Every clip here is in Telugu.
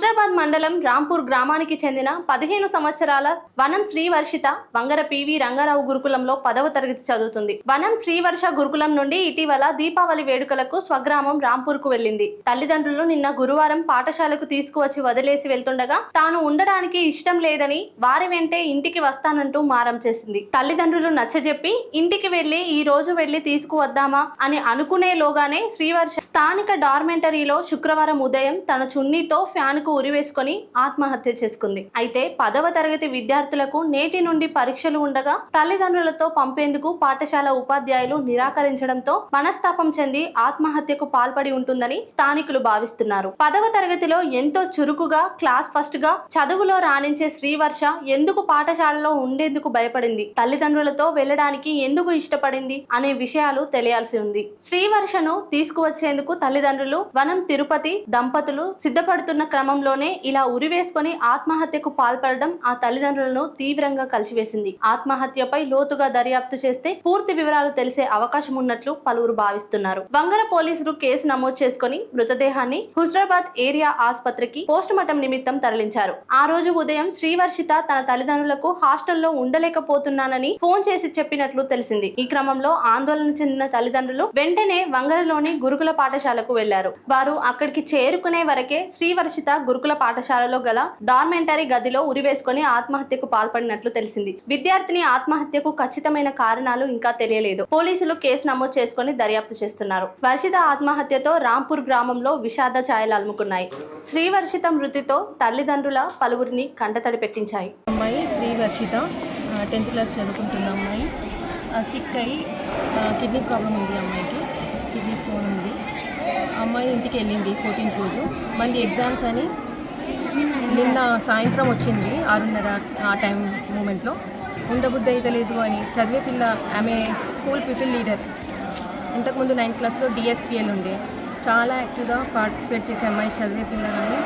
హుస్నాబాద్ మండలం రాంపూర్ గ్రామానికి చెందిన పదిహేను సంవత్సరాల వనం శ్రీవర్షిత వంగర పివి రంగారావు గురుకులంలో పదవ తరగతి చదువుతుంది. వనం శ్రీవర్ష గురుకులం నుండి ఇటీవల దీపావళి వేడుకలకు స్వగ్రామం రాంపూర్కు వెళ్ళింది తల్లిదండ్రులు నిన్న గురువారం పాఠశాలకు తీసుకువచ్చి వదిలేసి వెళ్తుండగా తాను ఉండడానికి ఇష్టం లేదని వారి వెంటే ఇంటికి వస్తానంటూ మారం చేసింది. తల్లిదండ్రులు నచ్చజెప్పి ఇంటికి వెళ్ళి ఈ రోజు వెళ్ళి తీసుకువద్దామా? అని అనుకునేలోగానే శ్రీవర్ష స్థానిక డార్మెంటరీలో శుక్రవారం ఉదయం తన చున్నీతో ఫ్యాన్ కు ఉరివేసుకొని ఆత్మహత్య చేసుకుంది. అయితే పదవ తరగతి విద్యార్థులకు నేటి నుండి పరీక్షలు ఉండగా తల్లిదండ్రులతో పంపేందుకు పాఠశాల ఉపాధ్యాయులు నిరాకరించడంతో మనస్తాపం చెంది ఆత్మహత్యకు పాల్పడి ఉంటుందని స్థానికులు భావిస్తున్నారు. పదవ తరగతిలో ఎంతో చురుకుగా క్లాస్ ఫస్ట్గా చదువులో రాణించే శ్రీవర్ష ఎందుకు పాఠశాలలో ఉండేందుకు భయపడింది? తల్లిదండ్రులతో వెళ్ళడానికి ఎందుకు ఇష్టపడింది? అనే విషయాలు తెలియాల్సి ఉంది. శ్రీవర్షను తీసుకువచ్చేందుకు తల్లిదండ్రులు వనం తిరుపతి దంపతులు సిద్ధపడుతున్న క్రమం క్రమంలోనే ఇలా ఉరివేసుకొని ఆత్మహత్యకు పాల్పడడం ఆ తల్లిదండ్రులను తీవ్రంగా కలిచివేసింది ఆత్మహత్యపై లోతుగా దర్యాప్తు చేస్తే పూర్తి వివరాలు తెలిసే అవకాశం ఉన్నట్లు పలువురు భావిస్తున్నారు. బంగర పోలీసులు కేసు నమోదు చేసుకుని మృతదేహాన్ని హుజరాబాద్ ఏరియా ఆసుపత్రికి పోస్ట్ మార్టం నిమిత్తం తరలించారు. ఆ రోజు ఉదయం శ్రీవర్షిత తన తల్లిదండ్రులకు హాస్టల్లో ఉండలేకపోతున్నానని ఫోన్ చేసి చెప్పినట్లు తెలిసింది. ఈ క్రమంలో ఆందోళన చెందిన తల్లిదండ్రులు వెంటనే వంగరలోని గురుకుల పాఠశాలకు వెళ్ళారు. వారు అక్కడికి చేరుకునే వరకే శ్రీవర్షిత గురుకుల పాఠశాలలో గల డార్మెంటరీ గదిలో ఉరివేసుకుని ఆత్మహత్యకు పాల్పడినట్లు తెలిసింది. విద్యార్థిని ఆత్మహత్యకు ఖచ్చితమైన కారణాలు ఇంకా తెలియలేదు. పోలీసులు కేసు నమోదు చేసుకుని దర్యాప్తు చేస్తున్నారు. వర్షిత ఆత్మహత్యతో రాంపూర్ గ్రామంలో విషాద ఛాయలు అలుముకున్నాయి. శ్రీవర్షిత మృతితో తల్లిదండ్రుల పలువురిని కండతడి పెట్టించాయి. అమ్మాయి శ్రీ వర్షిత టెన్త్ క్లాస్ చదువుకుంటున్న అమ్మాయి. సిక్ అయ్యి కిడ్నీ ప్రాబ్లం ఉంది అమ్మాయికి. కిడ్నీ స్టోన్ ఉంది. అమ్మాయి ఇంటికి వెళ్ళింది ఫోర్టీన్త్ రోజు. మళ్ళీ ఎగ్జామ్స్ అని నిన్న సాయంత్రం వచ్చింది ఆరున్నర ఆ టైం మూమెంట్లో ఉండబుద్ధి అయితే లేదు అని చదివే పిల్ల ఆమె స్కూల్ పీపుల్ లీడర్ ఇంతకుముందు నైన్త్ క్లాస్లో డిఎస్పిఎల్ ఉండే. చాలా యాక్టివ్గా పార్టిసిపేట్ చేసే అమ్మాయి చదివే పిల్ల కానీ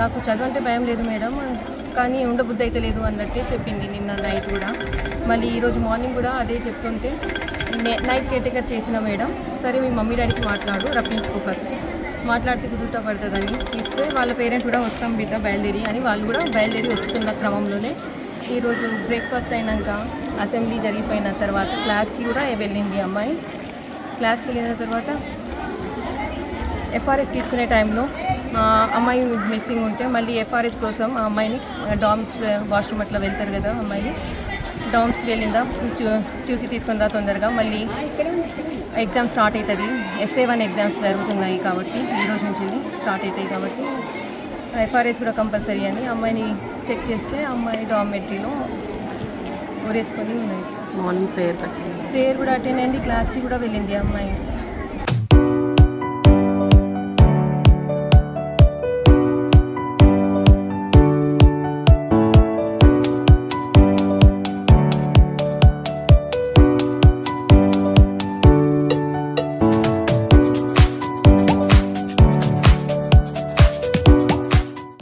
నాకు చదువు అంటే భయం లేదు మేడం. కానీ ఉండబుద్ధి అయితే లేదు అన్నట్టే చెప్పింది నిన్న నైట్ కూడా. మళ్ళీ ఈరోజు మార్నింగ్ కూడా అదే చెప్తుంటే నైట్ కేటకర్ చేసిన మేడం. సరే మీ మమ్మీ డాడీకి మాట్లాడు రప్పించుకో ఫస్ట్. మాట్లాడితే కుదుట పడుతుందని ఇస్తే వాళ్ళ పేరెంట్స్ కూడా వస్తాం బిడ్డ బయలుదేరి అని వాళ్ళు కూడా బయలుదేరి వస్తున్న క్రమంలోనే ఈరోజు బ్రేక్ఫాస్ట్ అయినాక అసెంబ్లీ జరిగిపోయిన తర్వాత క్లాస్కి కూడా వెళ్ళింది అమ్మాయి. క్లాస్కి వెళ్ళిన తర్వాత ఎఫ్ఆర్ఎస్ తీసుకునే టైంలో అమ్మాయి మిస్సింగ్ ఉంటే మళ్ళీ ఎఫ్ఆర్ఎస్ కోసం ఆ అమ్మాయిని డామ్స్ వాష్రూమ్ అట్లా వెళ్తారు కదా అమ్మాయి డామ్స్కి వెళ్ళిందా? ట్యూసీ తీసుకొని రా తొందరగా. మళ్ళీ ఎగ్జామ్ స్టార్ట్ అవుతుంది. ఎస్ఏ వన్ ఎగ్జామ్స్ జరుగుతున్నాయి కాబట్టి ఈ రోజు నుంచి స్టార్ట్ అవుతాయి కాబట్టి ఎఫ్ఆర్ఎస్ కూడా కంపల్సరీ అని అమ్మాయిని చెక్ చేస్తే అమ్మాయి డామెట్రీలో ఊరేసుకొని ఉన్నది. మార్నింగ్ ప్రేయర్ ప్రేయర్ కూడా అటెండ్ అయింది క్లాస్కి కూడా వెళ్ళింది అమ్మాయి.